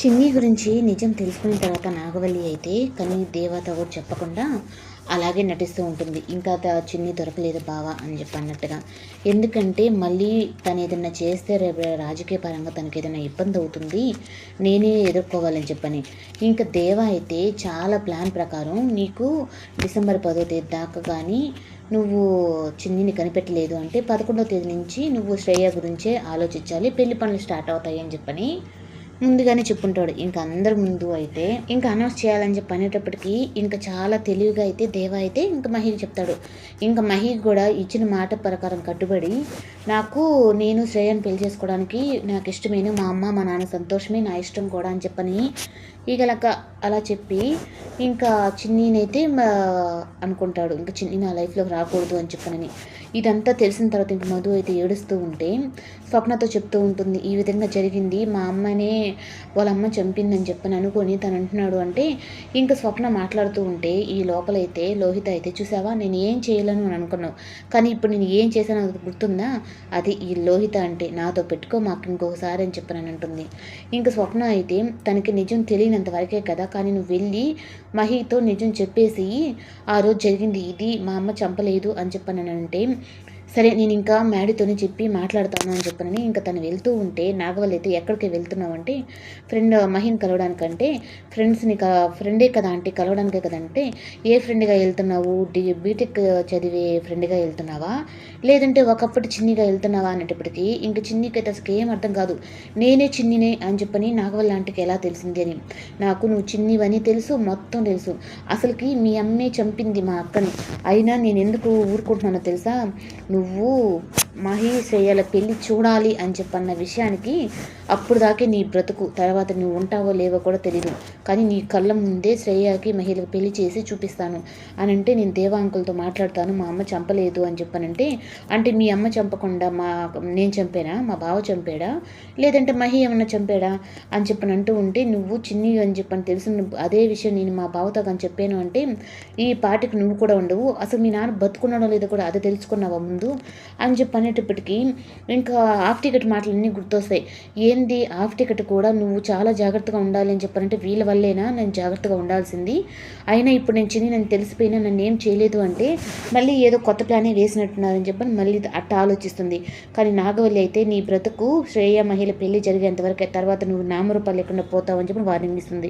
చిన్ని గురించి నిజం తెలుసుకున్న తర్వాత నాగవల్లి అయితే కానీ దేవత కూడా చెప్పకుండా అలాగే నటిస్తూ ఉంటుంది. ఇంకా త- చిన్ని దొరకలేదు బావా అని చెప్పి అన్నట్టుగా. ఎందుకంటే మళ్ళీ తను ఏదైనా చేస్తే రేపు రాజకీయ పరంగా తనకి ఏదైనా ఇబ్బంది అవుతుంది నేనే ఎదుర్కోవాలని చెప్పని. ఇంకా దేవ అయితే చాలా ప్లాన్ ప్రకారం నీకు డిసెంబర్ పదో తేదీ దాకా కానీ నువ్వు చిన్నిని కనిపెట్టలేదు అంటే పదకొండవ తేదీ నుంచి నువ్వు శ్రేయ గురించే ఆలోచించాలి పెళ్ళి పనులు స్టార్ట్ అవుతాయి అని చెప్పని ముందుగానే చెప్పుంటాడు. ఇంకా అందరి ముందు అయితే ఇంకా అనౌన్స్ చేయాలని చెప్పి అనేటప్పటికీ ఇంకా చాలా తెలివిగా అయితే దేవ అయితే ఇంకా మహికి చెప్తాడు. ఇంకా మహి కూడా ఇచ్చిన మాట ప్రకారం కట్టుబడి నాకు నేను శ్రేయని పెళ్ళి చేసుకోవడానికి నాకు ఇష్టమైన మా అమ్మ మా నాన్న సంతోషమే నా ఇష్టం కూడా అని చెప్పని ఈగలక అలా చెప్పి ఇంకా చిన్నీనైతే మా- అనుకుంటాడు ఇంకా చిన్ని నా లైఫ్లోకి రాకూడదు అని చెప్పనని. ఇదంతా తెలిసిన తర్వాత ఇంక మధు అయితే ఏడుస్తూ ఉంటే స్వప్నతో చెప్తూ ఉంటుంది ఈ విధంగా జరిగింది మా అమ్మనే వాళ్ళ అమ్మ చంపిందని చెప్పని అనుకొని తను అంటున్నాడు అంటే ఇంకా స్వప్న మాట్లాడుతూ ఉంటే ఈ లోపలైతే లోహిత అయితే చూసావా నేను ఏం చేయలేను అని అనుకున్నావు. కానీ ఇప్పుడు నేను ఏం చేశానో అది గుర్తుందా? అది ఈ లోహిత అంటే నాతో పెట్టుకో మాకు ఇంకొకసారి అని చెప్పనని అంటుంది. ఇంకా స్వప్న అయితే తనకి నిజం తెలియనంత వరకే కదా కానీ నువ్వు వెళ్ళి మహితో నిజం చెప్పేసి ఆ రోజు జరిగింది ఇది మా అమ్మ చంపలేదు అని చెప్పానంటే అంటే సరే నేను ఇంకా మ్యాడీతోనే చెప్పి మాట్లాడతాను అని చెప్పనని ఇంకా తను వెళ్తూ ఉంటే నాగవల్లి అయితే ఎక్కడికి వెళ్తున్నావు అంటే ఫ్రెండ్ మహిన్ కలవడానికంటే ఫ్రెండ్స్ని క ఫ్రెండే కదా అంటే కలవడానికే కదంటే ఏ ఫ్రెండ్గా వెళ్తున్నావు? డి బీటెక్ చదివే ఫ్రెండ్గా వెళ్తున్నావా? లేదంటే ఒకప్పటి చిన్నిగా వెళ్తున్నావా అనేటప్పటికీ ఇంక చిన్నికి అయితే అసలు ఏం అర్థం కాదు. నేనే చిన్నినే అని చెప్పని నాగవల్లి ఆంటీకి ఎలా తెలిసింది అని. నాకు నువ్వు చిన్నివని తెలుసు మొత్తం తెలుసు. అసలుకి మీ అమ్మే చంపింది మా అక్కని. అయినా నేను ఎందుకు ఊరుకుంటున్నానో తెలుసా? నువ్వు మహి శ్రేయల పెళ్ళి చూడాలి అని చెప్పన్న విషయానికి అప్పుడు దాకే నీ బ్రతుకు తర్వాత నువ్వు ఉంటావో లేవో కూడా తెలియదు కానీ నీ కళ్ళ ముందే శ్రేయకి మహిళకు పెళ్ళి చేసి చూపిస్తాను. అని అంటే నేను దేవా అంకుల్తో మాట్లాడతాను మా అమ్మ చంపలేదు అని చెప్పానంటే అంటే మీ అమ్మ చంపకుండా మా నేను చంపానా? మా బావ చంపాడా? లేదంటే మహి ఏమన్నా చంపాడా? అని చెప్పని అంటూ ఉంటే నువ్వు చిన్ని అని చెప్పని తెలిసిన అదే విషయం నేను మా బావతో కానీ చెప్పాను అంటే ఈ పాటికి నువ్వు కూడా ఉండవు. అసలు మీ నాన్న బతుకున్నాడో లేదో కూడా అది తెలుసుకున్నావా ముందు? అని చెప్పి అనేటప్పటికీ ఇంకా హాఫ్ టికెట్ మాటలన్నీ గుర్తొస్తాయి. ఏంది? హాఫ్ టికెట్ కూడా నువ్వు చాలా జాగ్రత్తగా ఉండాలి అని చెప్పారంటే వీళ్ళ వల్లేనా? నేను జాగ్రత్తగా ఉండాల్సింది. అయినా ఇప్పుడు నేను చిన్న నేను తెలిసిపోయినా నన్ను ఏం చేయలేదు అంటే మళ్ళీ ఏదో కొత్త ప్లానే వేసినట్టున్నారని చెప్పని మళ్ళీ అట్ట ఆలోచిస్తుంది. కానీ నాగవల్లి అయితే నీ బ్రతుకు శ్రేయ మహిళ పెళ్ళి జరిగేంత వరకు తర్వాత నువ్వు నామరూపాలు లేకుండా పోతావు అని చెప్పి వార్నింగ్ ఇస్తుంది.